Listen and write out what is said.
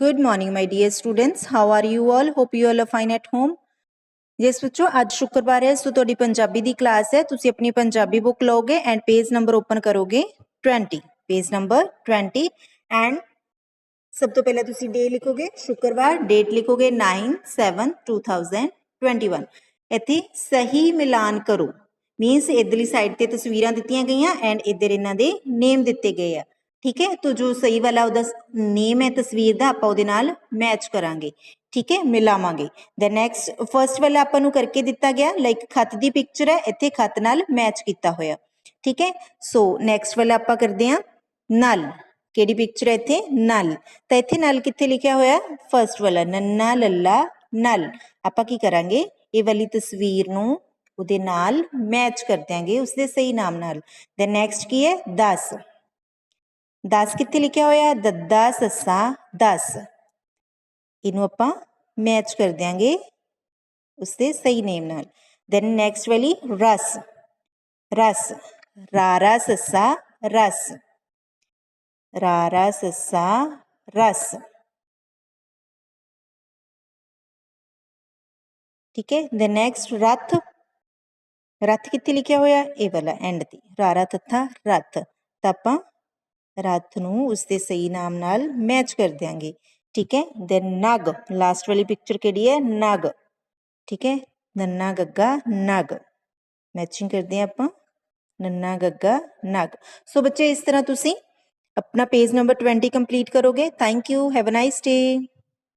Good morning, my dear students how are you all hope you all are fine at home. Yes ਬੱਚੋ ਅੱਜ ਸ਼ੁੱਕਰਵਾਰ ਹੈ ਸੋ ਤੁਹਾਡੀ ਪੰਜਾਬੀ ਦੀ class ਹੈ। ਤੁਸੀਂ ਆਪਣੀ ਪੰਜਾਬੀ ਬੁੱਕ ਲਓਗੇ ਐਂਡ ਪੇਜ ਨੰਬਰ ਓਪਨ ਕਰੋਗੇ। 20 ਪੇਜ ਨੰਬਰ 20 ਐਂਡ ਸਭ ਤੋਂ ਪਹਿਲਾਂ ਤੁਸੀਂ ਡੇ ਲਿਖੋਗੇ ਸ਼ੁੱਕਰਵਾਰ ਡੇਟ ਲਿਖੋਗੇ 9/7/2021 ਇੱਥੇ ਸਹੀ ਮਿਲਾਨ ਕਰੋ। ਮੀਨਸ ਇਧਰਲੀ ਸਾਈਡ ਤੇ ਤਸਵੀਰਾਂ ਦਿੱਤੀਆਂ ਗਈਆਂ ਐਂਡ ਇਧਰ ਇਹਨਾਂ ਦੇ ਨੇਮ ਦਿੱਤੇ ਗਏ ਆ। ਠੀਕ ਹੈ? ਤੋ ਜੋ ਸਹੀ ਵਾਲਾ ਉਹਦਾ ਨੇਮ ਹੈ ਤਸਵੀਰ ਦਾ, ਆਪਾਂ ਉਹਦੇ ਨਾਲ ਮੈਚ ਕਰਾਂਗੇ। ਠੀਕ ਹੈ? ਮਿਲਾਵਾਂਗੇ। ਦੈਨ ਨੈਕਸਟ ਫਰਸਟ ਵਾਲਾ ਆਪਾਂ ਨੂੰ ਕਰਕੇ ਦਿੱਤਾ ਗਿਆ ਲਾਈਕ ਖੱਤ ਦੀ ਪਿਕਚਰ ਹੈ, ਇੱਥੇ ਖੱਤ ਨਾਲ ਮੈਚ ਕੀਤਾ ਹੋਇਆ। ਠੀਕ ਹੈ? ਸੋ ਨੈਕਸਟ ਵਾਲਾ ਆਪਾਂ ਕਰਦੇ ਹਾਂ ਨਲ ਕਿਹੜੀ ਪਿਕਚਰ ਹੈ ਇੱਥੇ? ਨਲ ਤਾਂ ਇੱਥੇ ਨਲ ਕਿੱਥੇ ਲਿਖਿਆ ਹੋਇਆ? ਫਰਸਟ ਵਾਲਾ, ਨੰਨਾ ਲੱਲਾ ਨਲ ਆਪਾਂ ਕੀ ਕਰਾਂਗੇ? ਇਹ ਵਾਲੀ ਤਸਵੀਰ ਨੂੰ ਉਹਦੇ ਨਾਲ ਮੈਚ ਕਰ ਦਿਆਂਗੇ, ਉਸਦੇ ਸਹੀ ਨਾਮ ਨਾਲ। ਦੈਨ ਨੈਕਸਟ ਕੀ ਹੈ? 10 10 ਕਿੱਥੇ ਲਿਖਿਆ ਹੋਇਆ ਦੱਦਾ ਸੱਸਾ 10 ਇਹਨੂੰ ਆਪਾਂ ਮੈਚ ਕਰ ਦਿਆਂਗੇ ਉਸਦੇ ਸਹੀ ਨੇਮ ਨਾਲ ਦੈਨ ਨੈਕਸਟ ਵਾਲੀ ਰਸ ਰਸ ਰਾਰਾ ਸੱਸਾ ਰਸ ਰਾਰਾ ਸੱਸਾ ਰਸ ਠੀਕ ਹੈ ਦੈਨ ਨੈਕਸਟ ਰਥ ਰਥ ਕਿੱਥੇ ਲਿਖਿਆ ਹੋਇਆ ਇਹ ਵਾਲਾ ਐਂਡ ਤੇ ਰਾਰਾ ਤੱਥਾ ਰਥ ਤਾਂ ਆਪਾਂ ਰਥ ਨੂੰ ਉਸਦੇ ਸਹੀ ਨਾਮ ਨਾਲ ਮੈਚ ਕਰ ਦਿਆਂਗੇ। ਠੀਕ ਹੈ? ਦੈਨ ਨਗ ਲਾਸਟ ਵਾਲੀ ਪਿਕਚਰ ਕਿਹੜੀ ਹੈ? ਨਗ। ਠੀਕ ਹੈ? ਨੰਨਾ ਗੱਗਾ, ਨਗ। ਮੈਚਿੰਗ ਕਰਦੇ ਹਾਂ ਆਪਾਂ। ਨੰਨਾ ਗੱਗਾ, ਨਗ। ਸੋ ਬੱਚੇ, ਇਸ ਤਰ੍ਹਾਂ ਤੁਸੀਂ ਆਪਣਾ ਪੇਜ ਨੰਬਰ 20 ਕੰਪਲੀਟ ਕਰੋਗੇ। Thank you have a nice day